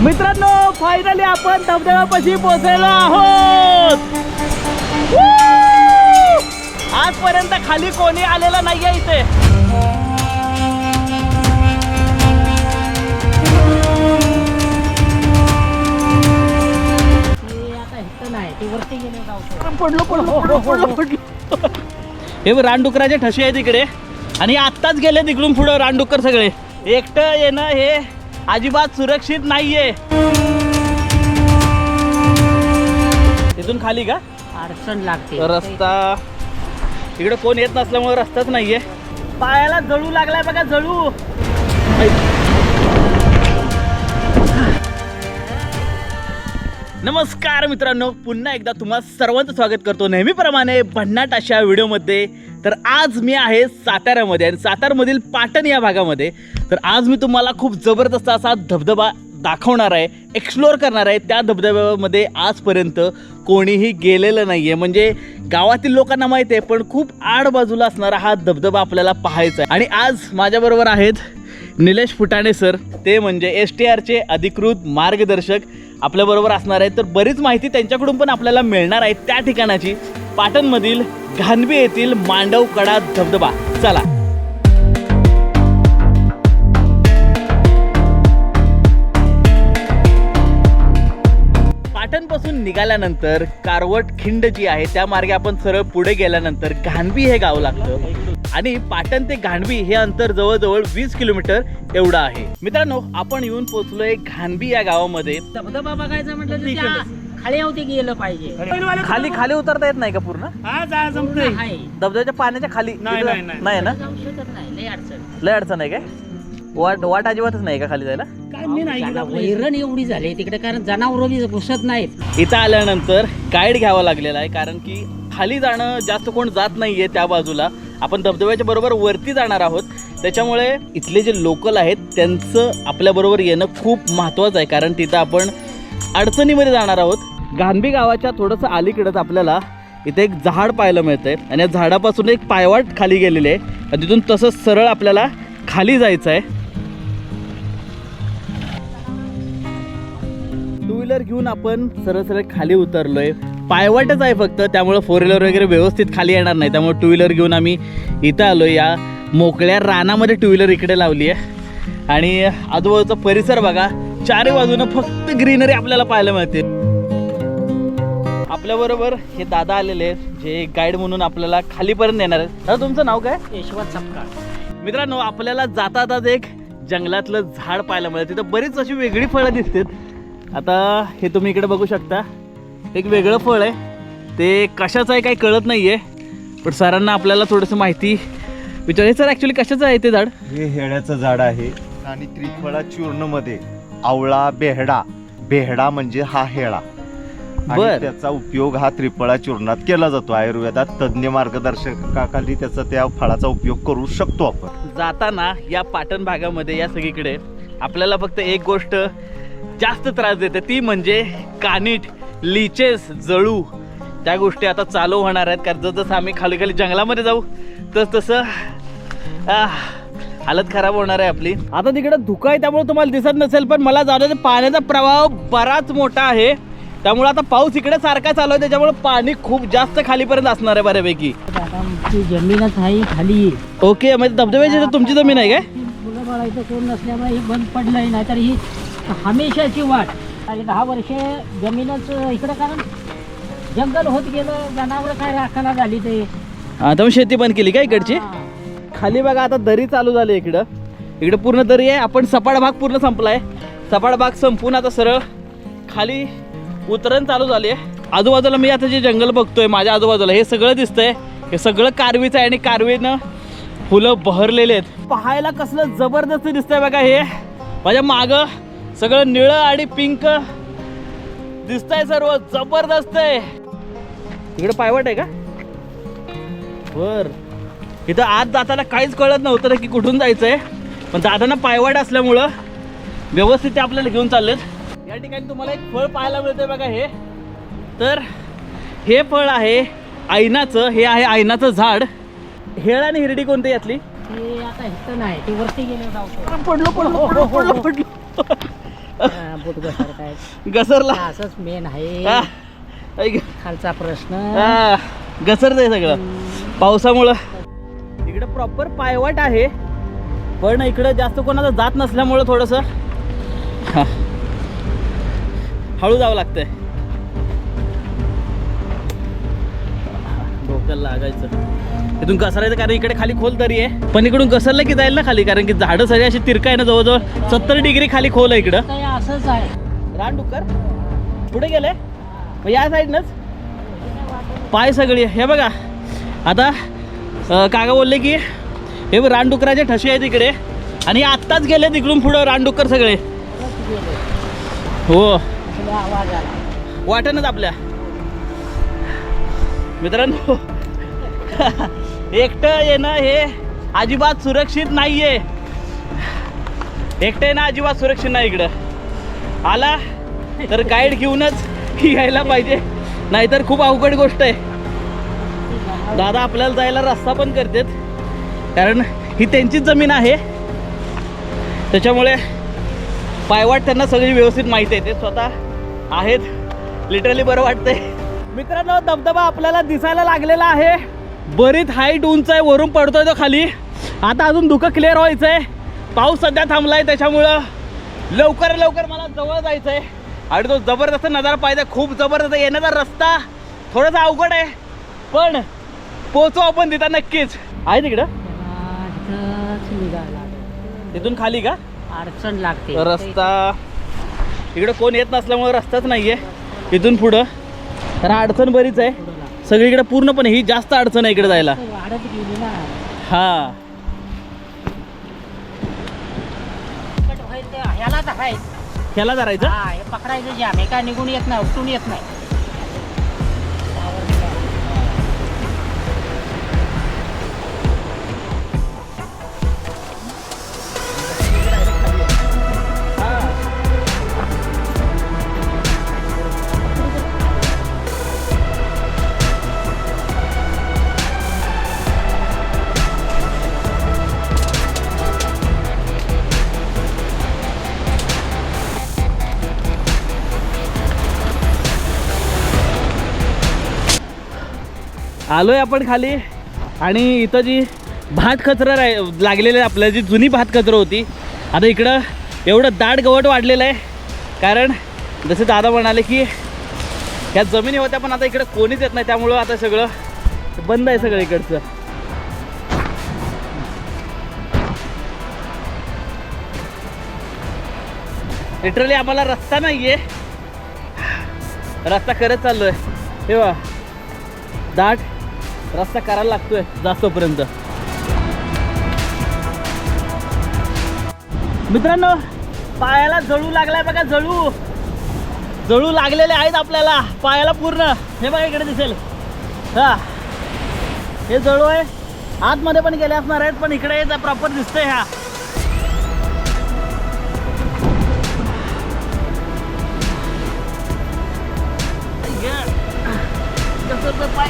मित्रांनो फायनली आपण धबधब्यापाशी पोहोचलेलो आहोत! आजपर्यंत खाली कोणी आलेला नाहीये इथे. पडलो पडलो पडलो पडलो पडलो. हे रानडुकराचे ठसे आहेत इकडे. आणि आत्ताच गेले तिकडून पुढं रानडुक्कर सगळे. एकटं येणं हे अजिबात सुरक्षित नाहीये. तिथून खाली का? अडचण लागते. रस्ता. इकडे कोण येत नसल्यामुळे रस्ताच नाहीये. पायाला जळू लागलाय बघा जळू. नमस्कार मित्रांनो पुन्हा एकदा तुम्हा सर्वांचं स्वागत करतो. नेहमीप्रमाणे भन्नाट अशा व्हिडिओमध्ये तर आज मी आहे साताऱ्यामध्ये आणि सातारमधील पाटण या भागामध्ये. तर आज मी तुम्हाला खूप जबरदस्त असा धबधबा दाखवणार आहे एक्सप्लोअर करणार आहे. त्या धबधब्यामध्ये आजपर्यंत कोणीही गेलेलं नाही आहे म्हणजे गावातील लोकांना माहिती आहे पण खूप आड बाजूला असणारा हा धबधबा आपल्याला पाहायचा आहे. आणि आज माझ्याबरोबर आहेत निलेश फुटाणे सर. ते म्हणजे एस टी आरचे अधिकृत मार्गदर्शक आपल्याबरोबर असणार आहेत तर बरीच माहिती त्यांच्याकडून पण आपल्याला मिळणार आहे त्या ठिकाणाची. पाटणमधील घानबी येथील मांडव कडा धबधबा. चला. पाटणपासून निघाल्यानंतर कारवट खिंड जी आहे त्या मार्गे आपण सरळ पुढे गेल्यानंतर घानबी हे गाव लागतं. आणि पाटण ते घाणबी हे अंतर जवळजवळ वीस किलोमीटर एवढं आहे. मित्रांनो आपण येऊन पोहोचलोय घाणबी या गावामध्ये. धबधबा बघायचा म्हटलं तर त्या खाल्यावरती गेलं पाहिजे. खाली खाली उतरता येत नाही का पूर्ण? धबधब्याच्या पाण्याच्या खाली. नाही, तिथं- नाही, नाही. ना? लय अडचण. लय अडचण आहे काय? वाट वाट अजिबातच नाही का खाली जायला? वैरण एवढी झाली तिकडे कारण जनावर घुसत नाहीत. इथं आल्यानंतर गाईड घ्यावा लागलेला आहे कारण की खाली जाणं जास्त कोण जात नाहीये त्या बाजूला. आपण धबधब्याच्या बरोबर वरती जाणार आहोत. त्याच्यामुळे इथले जे लोकल आहेत त्यांचं आपल्याबरोबर येणं खूप महत्त्वाचं आहे. कारण तिथं आपण अडचणीमध्ये जाणार आहोत. गांधी गावाच्या थोडंसं अलीकडंच आपल्याला इथे एक झाड पाहायला मिळतं आहे आणि या झाडापासून एक पायवाट खाली गेलेली आहे. आणि तिथून तसंच सरळ आपल्याला खाली जायचं आहे. टू व्हीलर घेऊन आपण सरळ सरळ खाली उतरलो आहे पायवाटच आहे फक्त. त्यामुळं फोर व्हीलर वगैरे व्यवस्थित खाली येणार नाही. त्यामुळे टू व्हीलर घेऊन आम्ही इथं आलो या मोकळ्या रानामध्ये टू व्हीलर इकडे लावली आहे. आणि आजूबाजूचा परिसर बघा. चारी बाजूनं फक्त ग्रीनरी आपल्याला पाहायला मिळते. आपल्याबरोबर हे दादा आलेले आहेत जे गाईड म्हणून आपल्याला खालीपर्यंत येणार आहेत. दादा तुमचं नाव काय? यशवंत सपकाळ. मित्रांनो आपल्याला जाता जाता एक जंगलातलं झाड पाहायला मिळतं. तिथं बरीच अशी वेगळी फळं दिसतात. आता हे तुम्ही इकडे बघू शकता. एक वेगळं फळ आहे. ते कशाचं आहे काही कळत नाही आहे पण सरांना आपल्याला थोडंसं माहिती विचार सर ॲक्च्युली कशाचं आहे ते झाड? हे हेड्याचं झाड आहे. आणि त्रिफळा चूर्णमध्ये आवळा बेहडा. बेहडा म्हणजे हा हेळा. बर. त्याचा उपयोग हा त्रिफळा चूर्णात केला जातो. आयुर्वेदात तज्ज्ञ मार्गदर्शकाखाली त्याचा त्या फळाचा उपयोग करू शकतो आपण. जाताना या पाटण भागामध्ये या सगळीकडे आपल्याला फक्त एक गोष्ट जास्त त्रास देते. ती म्हणजे कानीट. लिचेस जळू. त्या गोष्टी आता चालू होणार आहेत. कारण जसं आम्ही खाली खाली जंगलामध्ये जाऊ तस तसं हालत खराब होणार आहे आपली. आता तिकडे धुका आहे त्यामुळे तुम्हाला दिसत नसेल पण मला जाणवतं पाण्याचा प्रवाह बराच मोठा आहे. त्यामुळे आता पाऊस इकडे सारखा चालू आहे त्याच्यामुळे पाणी खूप जास्त खालीपर्यंत असणार आहे बऱ्यापैकी. जमीनच आहे खाली. ओके म्हणजे धबधब्याची तुमची जमीन आहे काय? मुलं बाळायचं कोण नसल्यामुळे ही बंद पडलंय नाही तर ही हमेशाची वाट. आणि दहा वर्षे जमीनच इकडं कारण जंगल होत गेलं जनावर काय राखायला झाली ते. मग शेती बंद केली का इकडची? हा. खाली बघा आता दरी चालू झाली इकडं. इकडे पूर्ण दरी आहे. आपण सपाट भाग पूर्ण संपलाय. सपाट भाग संपून आता सरळ खाली उतरण चालू झाली आहे. आजूबाजूला मी आता जे जंगल बघतोय माझ्या आजूबाजूला हे सगळं दिसतंय. हे सगळं कारवीचं आहे आणि कारवीनं फुलं बहरलेले आहेत. पाहायला कसलं जबरदस्त दिसतंय बघा हे. माझ्या मागं सगळं निळं आणि पिंक दिसतंय सर्व जबरदस्त आहे. इकडे पायवाट आहे का? बर इथं आत जाताना काहीच कळत नव्हतं की कुठून जायचं आहे पण जाताना पायवाट असल्यामुळं व्यवस्थित ते आपल्याला घेऊन चाललेत. या ठिकाणी तुम्हाला एक फळ पाहायला मिळतंय बघा हे. तर हे फळ आहे ऐनाचं हे आहे ऐनाचं झाड. हेळ आणि हिरडी कोणती यातली? ते आता इथं नाही ते वरती गेले जाऊ पडलो पडलो पडलो पडलो. बोट घसरला. असंच मेन आहे. हा. ऐक. खालचा प्रश्न. हा. घसरतंय सगळं. पावसामुळं. इकडे प्रॉपर पायवाट आहे. पण इकडे जास्त कोणाला जात नसल्यामुळं थोडंसं हा. हळू जावं लागतंय. डोक्याला लागायचं. इथून घसरायचं कारण इकडे खाली खोल तरी आहे. पण इकडून घसरलं की जाईल ना खाली कारण की झाडं सगळी अशी तिरका आहे ना जवळजवळ. सत्तर डिग्री खाली खोल आहे इकडं. असंच आहे. रानडुक्कर पुढे गेले? मग या साईडनंच? पाय सगळी हे बघा. आता काका बोलले की हे रानडुकराचे ठसे आहेत इकडे. आणि आत्ताच गेले तिकडून पुढं रानडुक्कर सगळे. हो. वाटेनच आपल्या. मित्रांनो. एकटं येणं हे अजिबात सुरक्षित नाहीये. एकटं येणं अजिबात सुरक्षित नाही इकडं. आला तर गाईड घेऊनच यायला पाहिजे. नाहीतर खूप अवघड गोष्ट आहे. दादा आपल्याला जायला रस्ता पण करतात. कारण ही त्यांचीच जमीन आहे. त्याच्यामुळे पायवाट त्यांना सगळी व्यवस्थित माहिती आहे. ते स्वतः आहेत. लिटरली बरं वाटतंय. मित्रांनो धबधबा आपल्याला दिसायला लागलेला आहे. बरीच हाईट उंच आहे वरून पडतोय तो खाली. आता अजून धुकं क्लिअर व्हायचं आहे पाऊस सध्या थांबलाय त्याच्यामुळं. लवकर लवकर मला जवळ जायचं आहे आणि तो जबरदस्त नजारा पाहिजे खूप जबरदस्त येण्याचा रस्ता थोडासा अवघड आहे. पण पोचू आपण तिथं नक्कीच. आहे तिकडं. तिथून खाली का? अडचण लागते. रस्ता. इकडे कोण येत नसल्यामुळे रस्ताच नाहीये. इथून पुढं. तर अडचण बरीच आहे. सगळीकडे पूर्णपणे ही जास्त अडचण आहे इकडे जायला. हा व्हायचं ह्याला धरायचं. हा हे पकडायचं जाम हे काय निघून येत नाही उठून येत नाही. आलोय आपण खाली. आणि इथं जी भात कचरा राय लागलेलं आहे आपल्या जी जुनी भात कचरा होती. आता इकडं एवढं दाट गवत वाढलेलं आहे. कारण जसे दादा म्हणाले की ह्या जमिनी होत्या पण आता इकडं कोणीच येत नाही. त्यामुळं आता सगळं बंद आहे सगळं इकडचं. लिटरली आम्हाला रस्ता नाही आहे रस्ता करत चाललोय. तेव्हा दाट रस्ता करायला लागतोय जास्तपर्यंत. मित्रांनो पायाला जळू लागलाय बघा जळू. जळू लागलेले आहेत आपल्याला पायाला पूर्ण. हे बघा इकडे दिसेल. हा. हे जळू आहे. आतमध्ये पण गेले असणार आहेत पण इकडे प्रॉपर दिसतंय ह्या कसं पाय?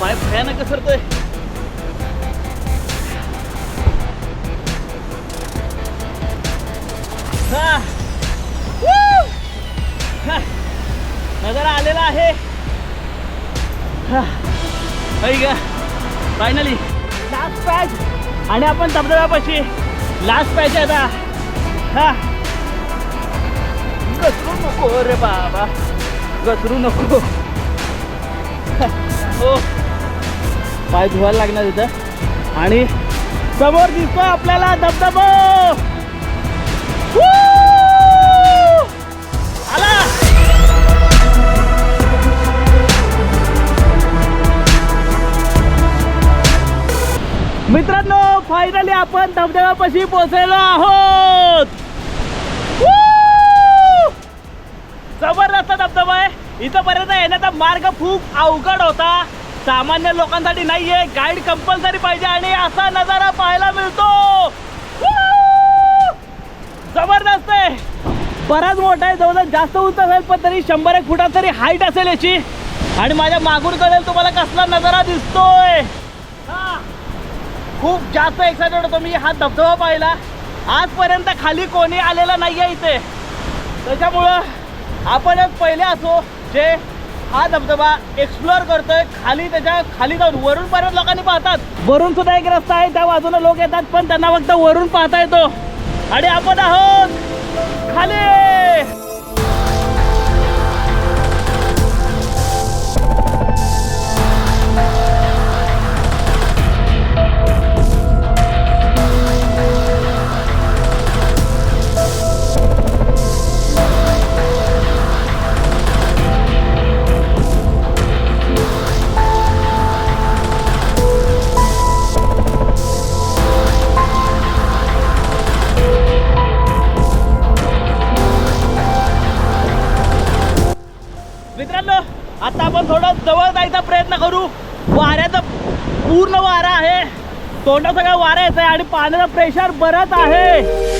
पाय भयानक सरतोय हा. नजारा आलेला आहे. फायनली लास्ट पॅच आणि आपण धबधब्यापाशी. लास्ट पॅच आहे आता. हा. घसरू नको रे बाबा. घसरू नको. हो. पाय धुवायला लागणार तिथं आणि समोर दिसतो आपल्याला धबधबो. आला! मित्रांनो फायनली आपण धबधब्यापाशी पोहोचलेलो आहोत. जबरदस्त धबधबा आहे. इथंपर्यंत येण्याचा मार्ग खूप अवघड होता. सामान्य लोकांसाठी नाहीये गाईड कंपल्सरी पाहिजे आणि असा नजारा पाहायला मिळतो. जबरदस्त आहे. बराच मोठा आहे जवळजवळ जास्त उंच असेल पण तरी शंभर एक फुटात तरी हाईट असेल याची. आणि माझ्या मागून कळेल तुम्हाला कसला नजारा दिसतोय. खूप जास्त एक्साइटेड होतो मी हा धबधबा पाहिला आजपर्यंत खाली कोणी आलेला नाही आहे इथे. त्याच्यामुळं आपणच पहिले असो जे हा धबधबा एक्सप्लोअर करतोय खाली त्याच्याखाली जाऊन वरून पर्यंत लोकांनी पाहतात. वरून सुद्धा एक रस्ता आहे त्या बाजूला लोक येतात पण त्यांना फक्त वरून पाहता येतो. आणि आपण आहोत खाली! तोंडा सगळा वारा येत आहे आणि पाण्याचा प्रेशर बरंच आहे.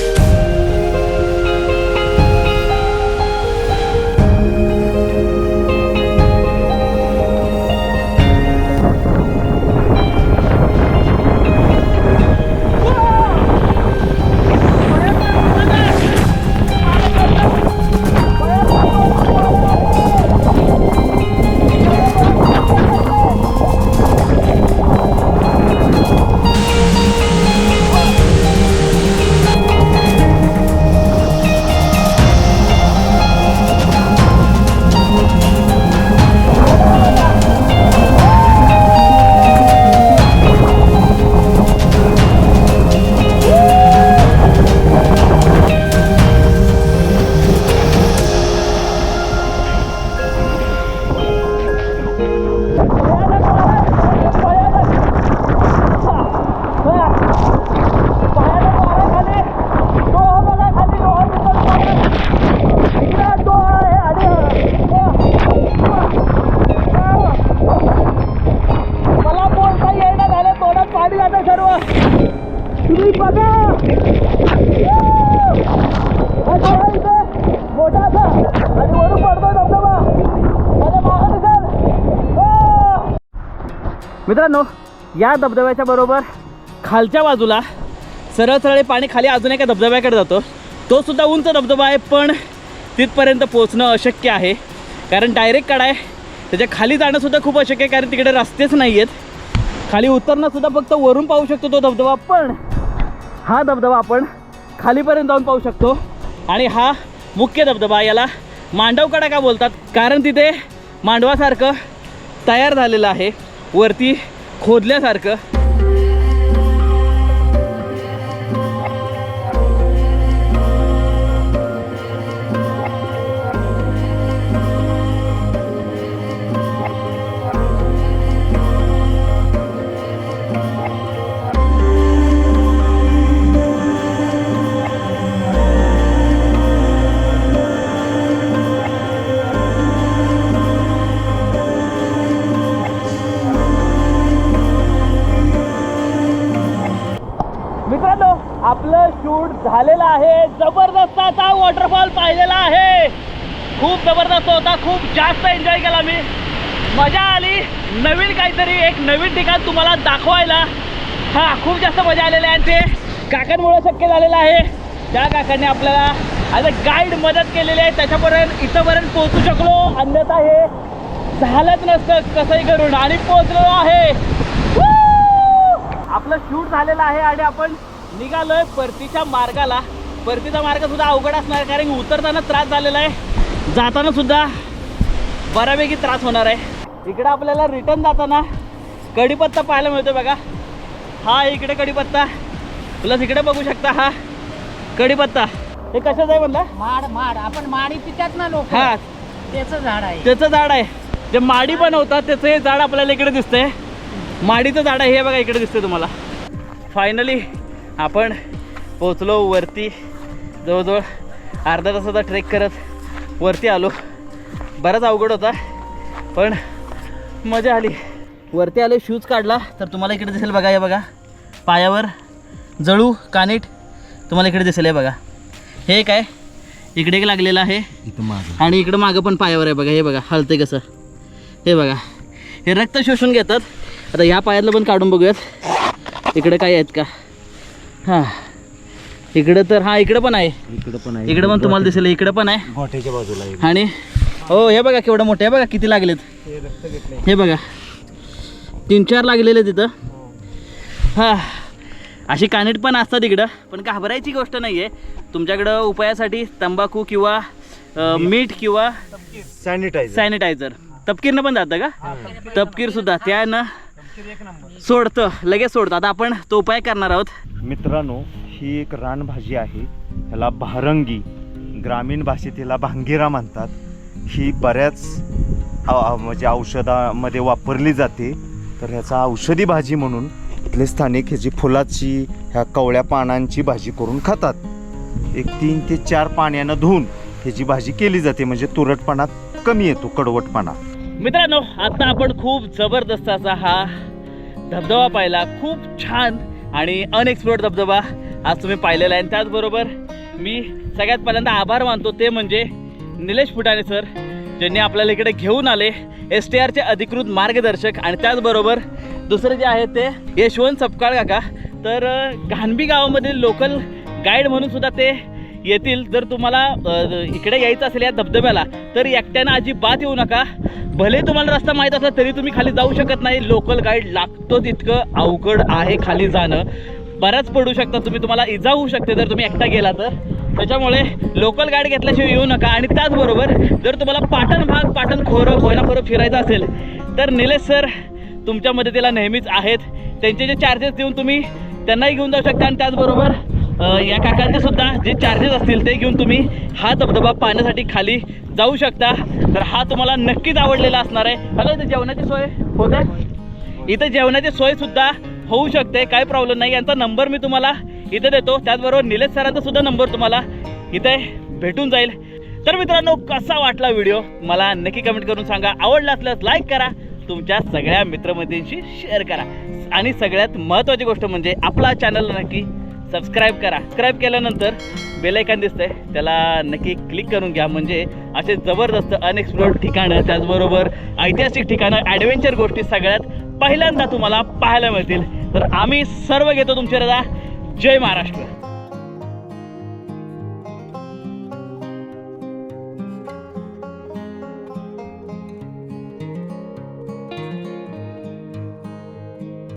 मित्रांनो या धबधब्याच्या बरोबर खालच्या बाजूला सरळ सरळ पाणी खाली अजून एका धबधब्याकडे जातो. तो सुद्धा उंच धबधबा आहे पण तिथपर्यंत पोहोचणं अशक्य आहे. कारण डायरेक्ट कडा आहे. त्याच्याखाली जाणंसुद्धा खूप अशक्य आहे कारण तिकडे रस्तेच नाही आहेत खाली उतरणं सुद्धा फक्त वरून पाहू शकतो तो धबधबा पण हा धबधबा आपण खालीपर्यंत जाऊन पाहू शकतो. आणि हा मुख्य धबधबा याला मांडवकडा का बोलतात? कारण तिथे मांडवासारखं तयार झालेलं आहे. वरती खोदल्यासारखं. जास्त एन्जॉय केला मी. मजा आली. नवीन काहीतरी एक नवीन ठिकाण तुम्हाला दाखवायला. हा खूप जास्त मजा आलेली आहे ते काकांमुळं शक्य झालेलं आहे. त्या काकांनी आपल्याला ॲज अ गाईड मदत केलेली आहे. त्याच्यापर्यंत इथंपर्यंत पोहोचू शकलो. अन्यथा हे झालंच नसतं. कसंही करून आणि पोहोचलो आहे. आपलं शूट झालेलं आहे आणि आपण निघालोय परतीच्या मार्गाला. परतीचा मार्ग सुद्धा अवघड असणार कारण की उतरताना त्रास झालेला आहे. जाताना सुद्धा बऱ्यापैकी त्रास होणार आहे. इकडे आपल्याला रिटर्न जाताना कढीपत्ता पाहायला मिळतो बघा. हा इकडे कढीपत्ता. प्लस इकडे बघू शकता हा कढीपत्ता. हे कशाचं आहे म्हणला? माड माड. आपण माडी पितात ना लोक. हा. त्याचं झाड आहे. त्याचं झाड आहे. जे माडी बनवतात त्याचं हे झाड आपल्याला इकडे दिसतंय. माडीचं झाड आहे हे बघा इकडे दिसतंय तुम्हाला. फायनली आपण पोचलो वरती. जवळजवळ अर्धा तासाचा ट्रेक करत वरती आलो. बराच अवघड होता पण मजा आली. वरती आलो शूज काढला तर तुम्हाला इकडे दिसेल बघा हे बघा. पायावर जळू कानीट तुम्हाला इकडे दिसेल हे बघा. हे काय इकडे एक लागलेलं आहे. आणि इकडं मागं पण पायावर आहे बघा हे बघा हलते कसं. हे बघा. हे रक्त शोषून घेतात. आता ह्या पायातलं पण काढून बघूयात. इकडे काय आहेत का? हां. इकडं तर हां इकडं पण आहे. इकडं पण इकडं पण तुम्हाला दिसेल इकडं पण आहे. गोठ्याच्या बाजूला आहे आणि हो हे बघा केवढं मोठं हे बघा किती लागलेत. हे बघा. तीन चार लागलेले तिथं. हा. अशी कानेट पण असतात इकडं पण घाबरायची गोष्ट नाही आहे तुमच्याकडं उपायासाठी तंबाखू किंवा अं, मीठ. किंवा सॅनिटायझर. सॅनिटायझर. तपकीरनं पण जातं का? तपकीर सुद्धा. त्यानं सोडतं. लगेच सोडतं. आता आपण तो उपाय करणार आहोत. मित्रांनो ही एक रानभाजी आहे. ह्याला भारंगी. ग्रामीण भाषेत हिला भांगिरा म्हणतात. ही बऱ्याच म्हणजे औषधामध्ये वापरली जाते. तर ह्याचा औषधी भाजी म्हणून इथले स्थानिक ह्याची फुलाची ह्या कवळ्या पानांची भाजी करून खातात. एक तीन ते चार पाण्यानं धुवून ह्याची भाजी केली जाते. म्हणजे तुरटपणा कमी येतो कडवटपणा. मित्रांनो आता आपण खूप जबरदस्त असा हा धबधबा पाहिला. खूप छान आणि अनएक्सप्लोर्ड धबधबा आज तुम्ही पाहिलेला आहे. आणि त्याचबरोबर मी सगळ्यात पहिल्यांदा आभार मानतो ते म्हणजे निलेश फुटाणे सर ज्यांनी आपल्याला इकडे घेऊन आले एस टी आरचे अधिकृत मार्गदर्शक आणि त्याचबरोबर दुसरे जे आहे ते यशवंत सपकाळ काका. तर घाणबी गावामधील लोकल गाईड म्हणून सुद्धा ते येतील. जर तुम्हाला इकडे यायचं असेल या धबधब्याला तर एकट्यानं अजिबात येऊ नका. भले तुम्हाला रस्ता माहीत असला तरी तुम्ही खाली जाऊ शकत नाही. लोकल गाईड लागतो तितकं अवघड आहे खाली जाणं. बऱ्याच पडू शकता. तुम्ही तुम्हाला इजा होऊ शकते जर तुम्ही एकटा गेला तर. त्याच्यामुळे लोकल गाड घेतल्याशिवाय येऊ नका. आणि त्याचबरोबर जर तुम्हाला पाटण भाग पाटण खोरं कोयना खोरं फिरायचं असेल तर निलेश सर तुमच्या मदतीला नेहमीच आहेत. त्यांचे जे चार्जेस देऊन तुम्ही त्यांनाही घेऊन जाऊ शकता. आणि त्याचबरोबर या काकांचे सुद्धा जे चार्जेस असतील ते घेऊन तुम्ही हा धबधबा पाहण्यासाठी खाली जाऊ शकता. तर हा तुम्हाला नक्कीच आवडलेला असणार आहे. हॅलो इथे जेवणाची सोय होत आहे? इथं जेवणाची सोयसुद्धा होऊ शकते. काय प्रॉब्लेम नाही. यांचा नंबर मी तुम्हाला इथं देतो. त्याचबरोबर निलेश सरांचा सुद्धा नंबर तुम्हाला इथे भेटून जाईल. तर मित्रांनो कसा वाटला व्हिडिओ? मला नक्की कमेंट करून सांगा. आवडला असल्यास लाईक करा. तुमच्या सगळ्या मित्रमैत्रिणींशी शेअर करा. आणि सगळ्यात महत्त्वाची गोष्ट म्हणजे आपला चॅनल नक्की सबस्क्राईब करा. सबस्क्राईब केल्यानंतर बेलायकन दिसतंय. त्याला नक्की क्लिक करून घ्या. म्हणजे असे जबरदस्त अनएक्सप्लोर्ड ठिकाणं त्याचबरोबर ऐतिहासिक ठिकाणं ॲडव्हेंचर गोष्टी सगळ्यात पहिल्यांदा तुम्हाला पाहायला मिळतील. तर आम्ही सर्व घेतो तुमची रजा जय महाराष्ट्र.